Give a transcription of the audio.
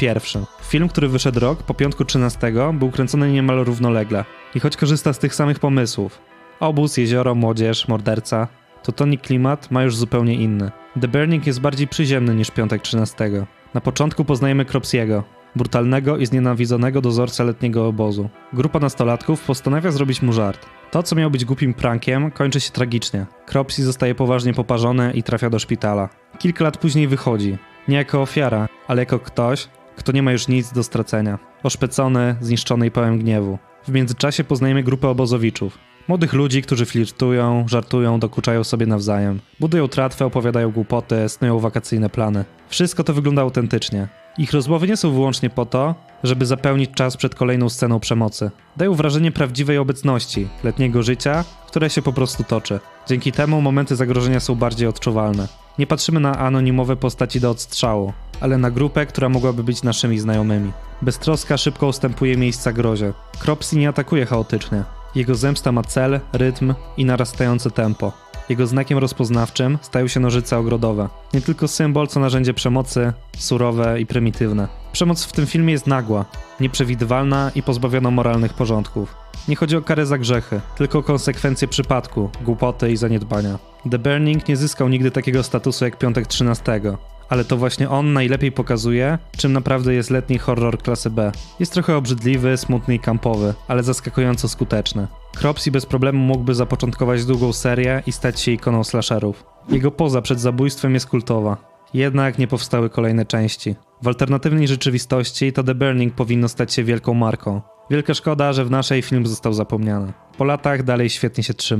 pierwszy. Film, który wyszedł rok po piątku 13, był kręcony niemal równolegle. I choć korzysta z tych samych pomysłów obóz, jezioro, młodzież, morderca to tonik klimat ma już zupełnie inny. The Burning jest bardziej przyziemny niż piątek 13. Na początku poznajemy Cropsiego, brutalnego i znienawidzonego dozorcę letniego obozu. Grupa nastolatków postanawia zrobić mu żart. To, co miało być głupim prankiem, kończy się tragicznie. Cropsy zostaje poważnie poparzony i trafia do szpitala. Kilka lat później wychodzi. Nie jako ofiara, ale jako ktoś, kto nie ma już nic do stracenia. Oszpecony, zniszczony i pełen gniewu. W międzyczasie poznajemy grupę obozowiczów. Młodych ludzi, którzy flirtują, żartują, dokuczają sobie nawzajem. Budują tratwę, opowiadają głupoty, snują wakacyjne plany. Wszystko to wygląda autentycznie. Ich rozmowy nie są wyłącznie po to, żeby zapełnić czas przed kolejną sceną przemocy. Dają wrażenie prawdziwej obecności, letniego życia, które się po prostu toczy. Dzięki temu momenty zagrożenia są bardziej odczuwalne. Nie patrzymy na anonimowe postaci do odstrzału, ale na grupę, która mogłaby być naszymi znajomymi. Beztroska szybko ustępuje miejsca grozie. Cropsy nie atakuje chaotycznie. Jego zemsta ma cel, rytm i narastające tempo. Jego znakiem rozpoznawczym stają się nożyce ogrodowe. Nie tylko symbol, co narzędzie przemocy, surowe i prymitywne. Przemoc w tym filmie jest nagła, nieprzewidywalna i pozbawiona moralnych porządków. Nie chodzi o karę za grzechy, tylko o konsekwencje przypadku, głupoty i zaniedbania. The Burning nie zyskał nigdy takiego statusu jak Piątek 13, ale to właśnie on najlepiej pokazuje, czym naprawdę jest letni horror klasy B. Jest trochę obrzydliwy, smutny i kampowy, ale zaskakująco skuteczny. Cropsy bez problemu mógłby zapoczątkować długą serię i stać się ikoną slasherów. Jego poza przed zabójstwem jest kultowa. Jednak nie powstały kolejne części. W alternatywnej rzeczywistości to The Burning powinno stać się wielką marką. Wielka szkoda, że w naszej film został zapomniany. Po latach dalej świetnie się trzyma.